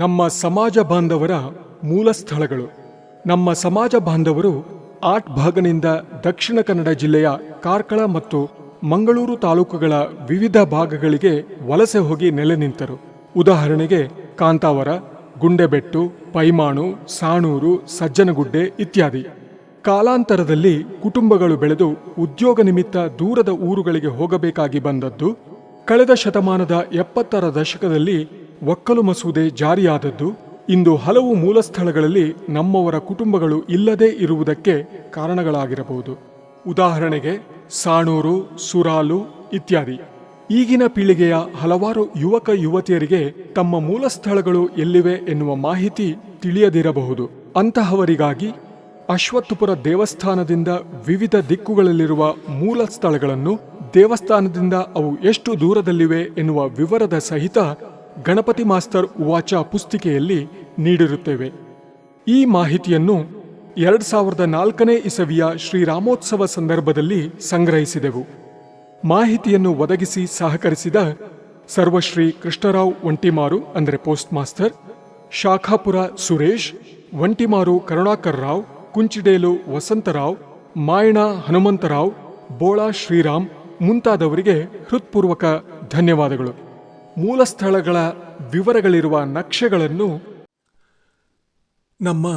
ನಮ್ಮ ಸಮಾಜ ಬಾಂಧವರ ಮೂಲ ಸ್ಥಳಗಳು. ನಮ್ಮ ಸಮಾಜ ಬಾಂಧವರು ಆಟ್ ಭಾಗನಿಂದ ದಕ್ಷಿಣ ಕನ್ನಡ ಜಿಲ್ಲೆಯ ಕಾರ್ಕಳ ಮತ್ತು ಮಂಗಳೂರು ತಾಲೂಕುಗಳ ವಿವಿಧ ಭಾಗಗಳಿಗೆ ವಲಸೆ ಹೋಗಿ ನೆಲೆ ನಿಂತರು. ಉದಾಹರಣೆಗೆ ಕಾಂತಾವರ, ಗುಂಡೆಬೆಟ್ಟು, ಪೈಮಾಣು, ಸಾಣೂರು, ಸಜ್ಜನಗುಡ್ಡೆ ಇತ್ಯಾದಿ. ಕಾಲಾಂತರದಲ್ಲಿ ಕುಟುಂಬಗಳು ಬೆಳೆದು ಉದ್ಯೋಗ ನಿಮಿತ್ತ ದೂರದ ಊರುಗಳಿಗೆ ಹೋಗಬೇಕಾಗಿ ಬಂದದ್ದು ಕಳೆದ ಶತಮಾನದ ಎಪ್ಪತ್ತರ ದಶಕದಲ್ಲಿ ಒಕ್ಕಲು ಮಸೂದೆ ಜಾರಿಯಾದದ್ದು, ಇಂದು ಹಲವು ಮೂಲ ಸ್ಥಳಗಳಲ್ಲಿ ನಮ್ಮವರ ಕುಟುಂಬಗಳು ಇಲ್ಲದೇ ಇರುವುದಕ್ಕೆ ಕಾರಣಗಳಾಗಿರಬಹುದು. ಉದಾಹರಣೆಗೆ, ಸಾಣೂರು, ಸುರಾಲು ಇತ್ಯಾದಿ. ಈಗಿನ ಪೀಳಿಗೆಯ ಹಲವಾರು ಯುವಕ ಯುವತಿಯರಿಗೆ ತಮ್ಮ ಮೂಲ ಸ್ಥಳಗಳು ಎಲ್ಲಿವೆ ಎನ್ನುವ ಮಾಹಿತಿ ತಿಳಿಯದಿರಬಹುದು. ಅಂತಹವರಿಗಾಗಿ ಅಶ್ವತ್ಥಪುರ ದೇವಸ್ಥಾನದಿಂದ ವಿವಿಧ ದಿಕ್ಕುಗಳಲ್ಲಿರುವ ಮೂಲ ಸ್ಥಳಗಳನ್ನು ದೇವಸ್ಥಾನದಿಂದ ಅವು ಎಷ್ಟು ದೂರದಲ್ಲಿವೆ ಎನ್ನುವ ವಿವರದ ಸಹಿತ ಗಣಪತಿ ಮಾಸ್ತರ್ ಉವಾಚ ಪುಸ್ತಿಕೆಯಲ್ಲಿ ನೀಡಿರುತ್ತೇವೆ. ಈ ಮಾಹಿತಿಯನ್ನು ಎರಡು ಸಾವಿರದ ನಾಲ್ಕನೇ ಇಸವಿಯ ಶ್ರೀರಾಮೋತ್ಸವ ಸಂದರ್ಭದಲ್ಲಿ ಸಂಗ್ರಹಿಸಿದೆವು. ಮಾಹಿತಿಯನ್ನು ಒದಗಿಸಿ ಸಹಕರಿಸಿದ ಸರ್ವಶ್ರೀ ಕೃಷ್ಣರಾವ್ ಒಂಟಿಮಾರು ಅಂದರೆ ಪೋಸ್ಟ್ ಮಾಸ್ಟರ್, ಶಾಖಾಪುರ ಸುರೇಶ್, ಒಂಟಿಮಾರು ಕರುಣಾಕರ್ ರಾವ್, ಕುಂಚಿಡೇಲು ವಸಂತರಾವ್, ಮಾಯಣ ಹನುಮಂತರಾವ್, ಬೋಳಾ ಶ್ರೀರಾಮ್ ಮುಂತಾದವರಿಗೆ ಹೃತ್ಪೂರ್ವಕ ಧನ್ಯವಾದಗಳು. ಮೂಲ ಸ್ಥಳಗಳ ವಿವರಗಳಿರುವ ನಕ್ಷೆಗಳನ್ನು ನಮ್ಮ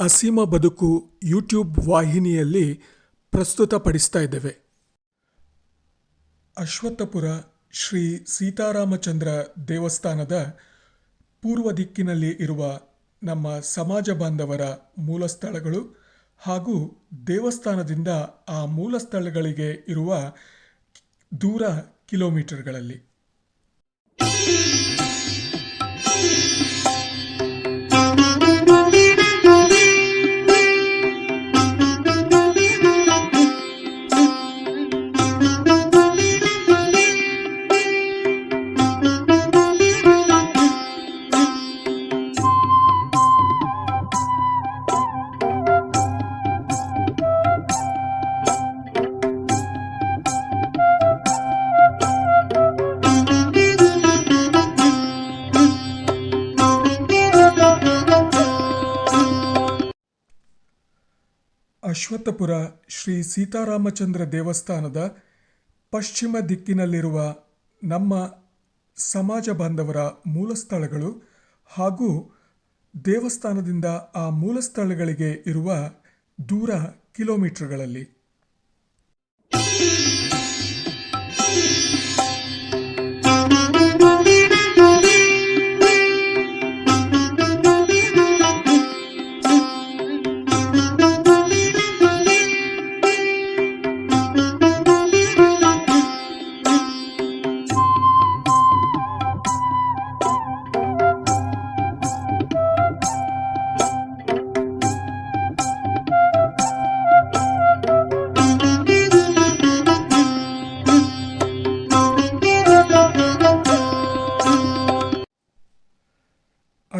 ಅಸೀಮ ಬದುಕು ಯೂಟ್ಯೂಬ್ ವಾಹಿನಿಯಲ್ಲಿ ಪ್ರಸ್ತುತಪಡಿಸ್ತಾ ಇದ್ದೇವೆ. ಅಶ್ವತ್ಥಪುರ ಶ್ರೀ ಸೀತಾರಾಮಚಂದ್ರ ದೇವಸ್ಥಾನದ ಪೂರ್ವ ದಿಕ್ಕಿನಲ್ಲಿ ಇರುವ ನಮ್ಮ ಸಮಾಜ ಬಾಂಧವರ ಮೂಲ ಸ್ಥಳಗಳು ಹಾಗೂ ದೇವಸ್ಥಾನದಿಂದ ಆ ಮೂಲ ಸ್ಥಳಗಳಿಗೆ ಇರುವ ದೂರ ಕಿಲೋಮೀಟರ್ಗಳಲ್ಲಿ. Thank you. ಅಶ್ವತ್ಥಪುರ ಶ್ರೀ ಸೀತಾರಾಮಚಂದ್ರ ದೇವಸ್ಥಾನದ ಪಶ್ಚಿಮ ದಿಕ್ಕಿನಲ್ಲಿರುವ ನಮ್ಮ ಸಮಾಜ ಬಾಂಧವರ ಮೂಲ ಸ್ಥಳಗಳು ಹಾಗೂ ದೇವಸ್ಥಾನದಿಂದ ಆ ಮೂಲ ಸ್ಥಳಗಳಿಗೆ ಇರುವ ದೂರ ಕಿಲೋಮೀಟರ್ಗಳಲ್ಲಿ.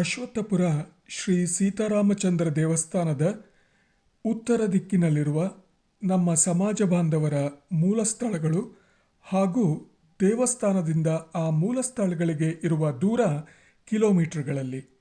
ಅಶ್ವತ್ಥಪುರ ಶ್ರೀ ಸೀತಾರಾಮಚಂದ್ರ ದೇವಸ್ಥಾನದ ಉತ್ತರ ದಿಕ್ಕಿನಲ್ಲಿರುವ ನಮ್ಮ ಸಮಾಜ ಬಾಂಧವರ ಮೂಲ ಸ್ಥಳಗಳು ಹಾಗೂ ದೇವಸ್ಥಾನದಿಂದ ಆ ಮೂಲ ಸ್ಥಳಗಳಿಗೆ ಇರುವ ದೂರ ಕಿಲೋಮೀಟರ್ಗಳಲ್ಲಿ.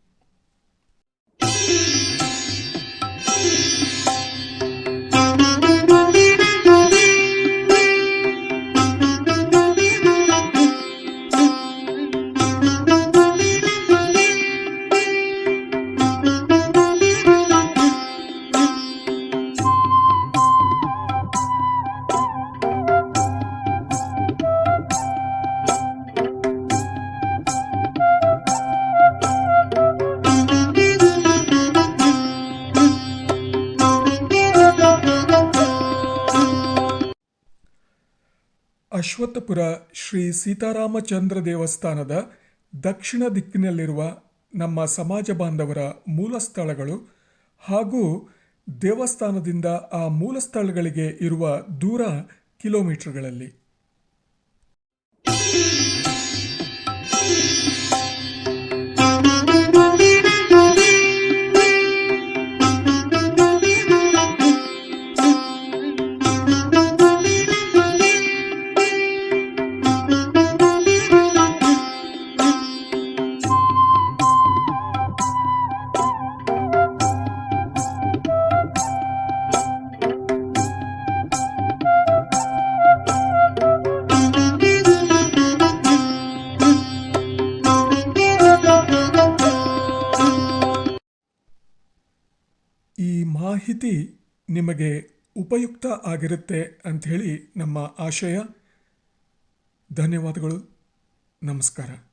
ಅಶ್ವತ್ಥಪುರ ಶ್ರೀ ಸೀತಾರಾಮಚಂದ್ರ ದೇವಸ್ಥಾನದ ದಕ್ಷಿಣ ದಿಕ್ಕಿನಲ್ಲಿರುವ ನಮ್ಮ ಸಮಾಜ ಬಾಂಧವರ ಮೂಲ ಸ್ಥಳಗಳು ಹಾಗೂ ದೇವಸ್ಥಾನದಿಂದ ಆ ಮೂಲ ಸ್ಥಳಗಳಿಗೆ ಇರುವ ದೂರ ಕಿಲೋಮೀಟರ್ಗಳಲ್ಲಿ. ಮಾಹಿತಿ ನಿಮಗೆ ಉಪಯುಕ್ತ ಆಗಿರುತ್ತೆ ಅಂಥೇಳಿ ನಮ್ಮ ಆಶಯ. ಧನ್ಯವಾದಗಳು. ನಮಸ್ಕಾರ.